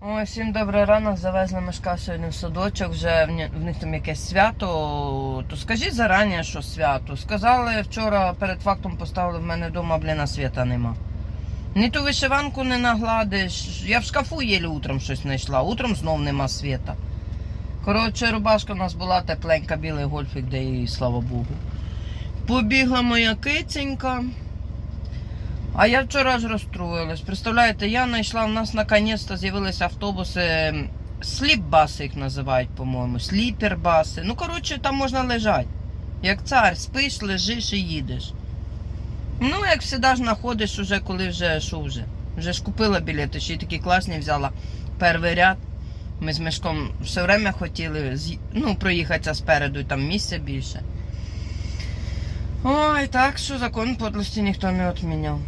Ой, всім добрий ранок. Завезли Мишка сьогодні в садочок, вже в них там якесь свято. То скажіть зарані, що свято. Сказали вчора перед фактом поставили в мене вдома, блін, а свята нема. Ні ту вишиванку не нагладиш. Я в шкафу єлі утром щось знайшла. Утром знов нема світа. Коротше, рубашка у нас була тепленька, білий гольфік, де і слава Богу. Побігла моя киценька. А я вчора ж розстроїлась. Представляєте, я знайшла, у нас наконець-то з'явилися автобуси, сліп-баси їх називають, по-моєму, сліпер-баси. Ну, коротше, там можна лежати. Як цар, спиш, лежиш і їдеш. Ну, як завжди знаходиш уже, коли вже що вже. Вже ж купила білети, ще й такі класні взяла. Перший ряд. Ми з Мишком все время хотіли ну, проїхатися спереду, там місця більше. Ой, так що закон подлості ніхто не відміняв.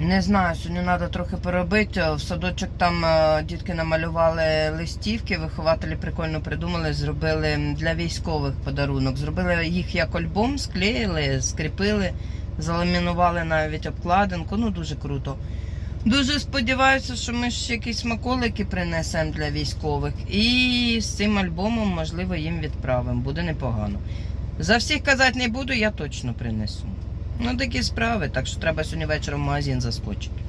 Не знаю, сьогодні треба трохи поробити. В садочок там е, дітки намалювали листівки, вихователі прикольно придумали, зробили для військових подарунок. Зробили їх як альбом, склеїли, скріпили, заламінували навіть обкладинку. Ну дуже круто. Дуже сподіваюся, що ми ще якісь смаколики принесемо для військових. І з цим альбомом, можливо, їм відправимо. Буде непогано. За всіх казати не буду, я точно принесу. Ну, такі справи, так що треба сьогодні вечором в магазин заскочити.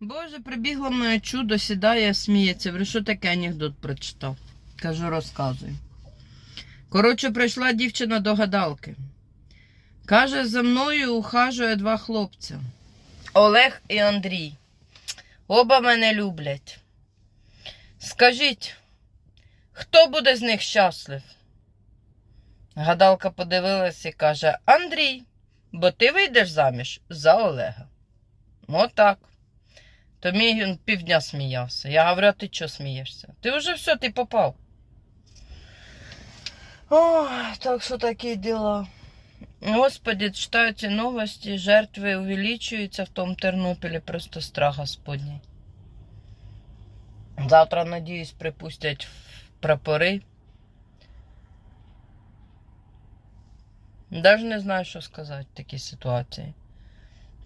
Боже, прибігло моє чудо, сідає, сміється. Говорю, що таке анекдот прочитав? Кажу, розказуй. Коротше, прийшла дівчина до гадалки. Каже, за мною ухажує два хлопця. Олег і Андрій. Оба мене люблять. Скажіть, хто буде з них щаслив? Гадалка подивилась і каже: Андрій, бо ти вийдеш заміж за Олега. Отак. То мій він півдня сміявся. Я говорю, а ти чого смієшся? Ти вже все, ти попав. Ой, так що такі діла. Господи, читаю ці новості, жертви увеличуються в тому Тернополі, просто страх Господній. Завтра, надіюсь, припустять прапори. Даже не знаю, що сказати в такій ситуації.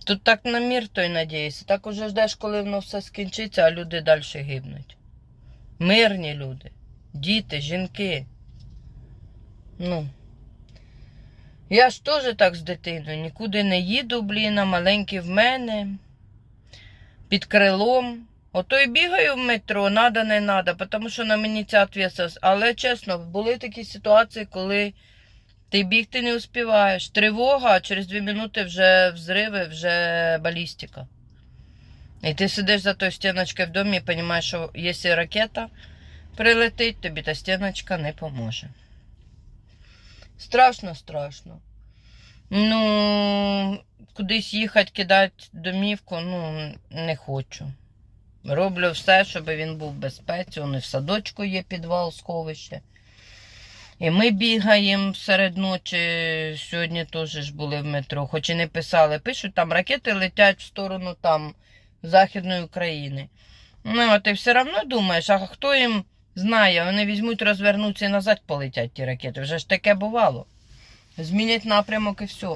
Тут так на мір той надіюся. Так уже ждеш, коли воно все скінчиться, а люди далі гибнуть. Мирні люди, діти, жінки. Ну. Я ж теж так з дитиною. Нікуди не їду, блін, а маленький в мене. Під крилом. Ото й бігаю в метро, надо, не надо, тому що на мені ця відповідальність. Але чесно, були такі ситуації, коли ти бігти не успіваєш. Тривога, а через дві минути вже взриви, вже балістика. І ти сидиш за тою стіночкою в домі і розумієш, що якщо ракета прилетить, тобі та стіночка не поможе. Страшно, страшно. Ну, кудись їхати, кидати домівку, ну, не хочу. Роблю все, щоб він був в безпеці. Он і в садочку є підвал, сховище. І ми бігаємо серед ночі. Сьогодні теж ж були в метро, хоч і не писали. Пишуть, там ракети летять в сторону там Західної України. Ну, а ти все одно думаєш, а хто їм знає, вони візьмуть, розвернуться і назад полетять ті ракети. Вже ж таке бувало. Змінять напрямок і все.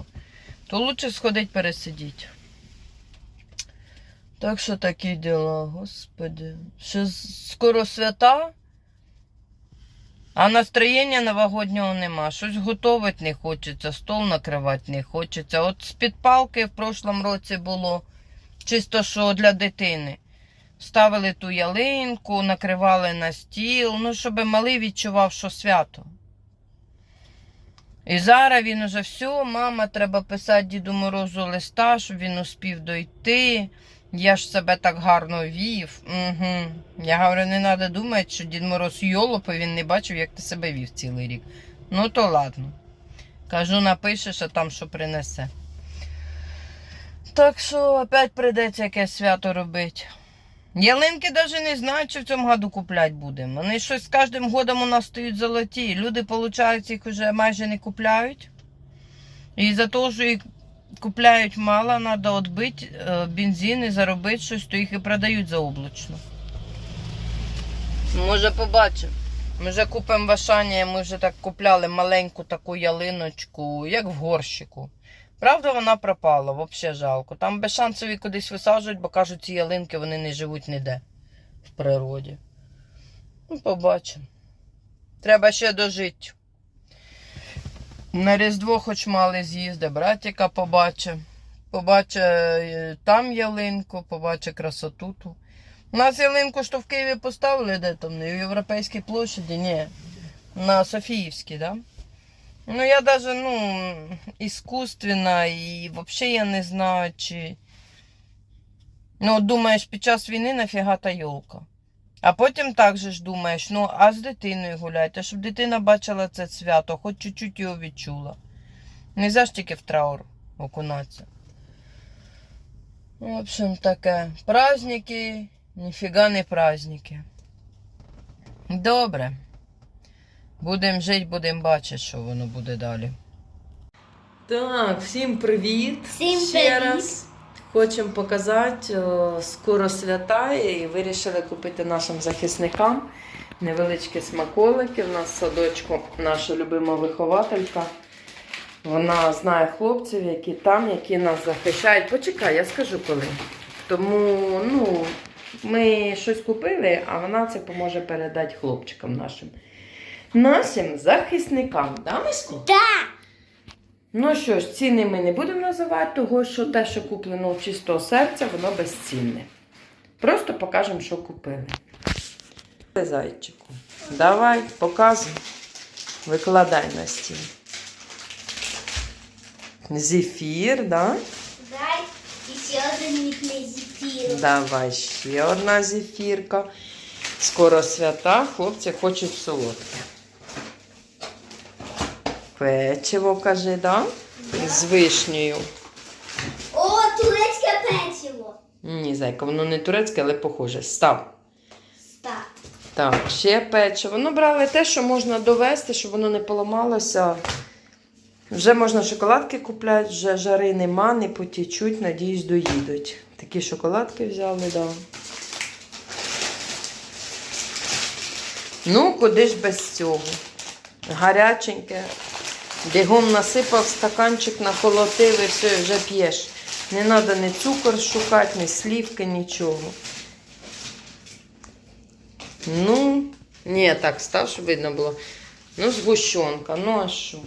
То лучше сходить пересидіть. Так що такі діла, господи. Ще скоро свята, а настроєння новогоднього нема. Щось готувати не хочеться, стол накривати не хочеться. От з-під палки в прошлому році було чисто що для дитини. Ставили ту ялинку, накривали на стіл, ну, щоб малий відчував, що свято. І зараз він уже все, мама, треба писати Діду Морозу листа, щоб він успів дойти. Я ж себе так гарно вів. Угу. Я говорю, не треба думати, що Дід Мороз йолоп, і він не бачив, як ти себе вів цілий рік. Ну, то ладно. Кажу, напишеш, а там що принесе. Так що опять прийдеться якесь свято робити. Ялинки навіть не знають, чи в цьому году купляти будемо. Вони щось з кожним годом у нас стають золоті. Люди, виходить, їх вже майже не купляють. І за те, що їх купляють мало, треба відбити е, бензин і заробити щось, то їх і продають заоблачно. Може, побачимо. Ми вже купимо в Ашані, ми вже так купляли маленьку таку ялиночку, як в горщику. Правда, вона пропала, взагалі жалко. Там без її кудись висаджують, бо кажуть, ці ялинки вони не живуть ніде в природі. Ну, побачимо. Треба ще дожити. На Різдво хоч мали з'їзди, братіка побачить. Побачить е, там ялинку, побачить красоту ту. У нас ялинку що в Києві поставили, де там, в Європейській площаді, ні. На Софіївській, да? Ну, я даже, ну, іскусственна і взагалі я не знаю, чи. Ну, думаєш, під час війни нафіга та йолка. А потім так же ж думаєш, ну, а з дитиною гуляйте, щоб дитина бачила це свято, хоч чуть-чуть його відчула. Не за ж тільки в траур окунатися. В общем, таке. Праздники, ніфіга не праздники. Добре. Будемо жити, будемо бачити, що воно буде далі. Так, всім привіт. Всім Ще привіт. раз хочемо показати о, скоро свята і вирішили купити нашим захисникам невеличкі смаколики. У нас в садочку наша любима вихователька. Вона знає хлопців, які там, які нас захищають. Почекай, я скажу коли. Тому ну, ми щось купили, а вона це поможе передати хлопчикам нашим. Нашим захисникам, да, Мисько? Так. Ну що ж, ціни ми не будемо називати, того що те, що куплено у чистого серця, воно безцінне. Просто покажемо, що купили. Зайчику. Давай, показуй. Викладай на стіл. Зефір, да? Дай ще один мітний зефір. Давай ще одна зефірка. Скоро свята, хлопці хочуть солодке. Печиво, каже, да? З вишнею. О, турецьке печиво. Ні, зайка, воно не турецьке, але похоже. Став. Так. Так, ще печиво. Ну, брали те, що можна довести, щоб воно не поламалося. Вже можна шоколадки купляти, вже жари нема, не потічуть, надіюсь, доїдуть. Такі шоколадки взяли, да. Ну, куди ж без цього? Гаряченьке. Бігом насипав стаканчик, наколотив і все, вже п'єш. Не треба ні цукор шукати, ні слівки, нічого. Ну, ні, так, став, щоб видно було. Ну, згущенка, ну а що?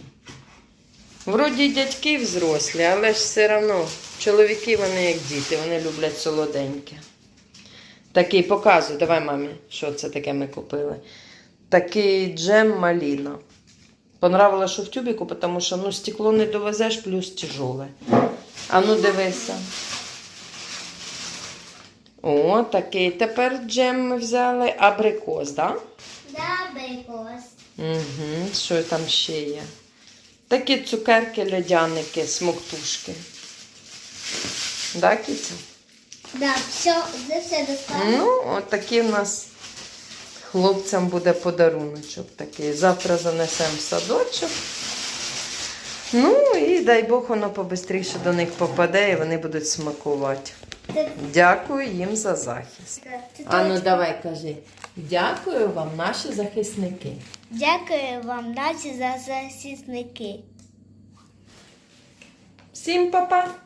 Вроді дядьки взрослі, але ж все одно чоловіки вони як діти, вони люблять солоденьке. Такий показуй, давай мамі, що це таке ми купили. Такий джем маліна. Понравилось, що в тюбіку, тому що ну, стекло не довезеш, плюс тяжоле. А ну дивися. О, такий тепер джем ми взяли. Абрикос, так? Да? Да, бейкос. Угу, що там ще є? Такі цукерки, льодяники, смоктушки. Да, Кіця? Да, все, це все достало. Ну, от такий в нас хлопцям буде подаруночок такий. Завтра занесемо в садочок. Ну і дай Бог воно побистріше до них попаде і вони будуть смакувати. Дякую їм за захист. Ану, давай кажи. Дякую вам, наші захисники. Дякую вам, наші за захисники. Всім па-па!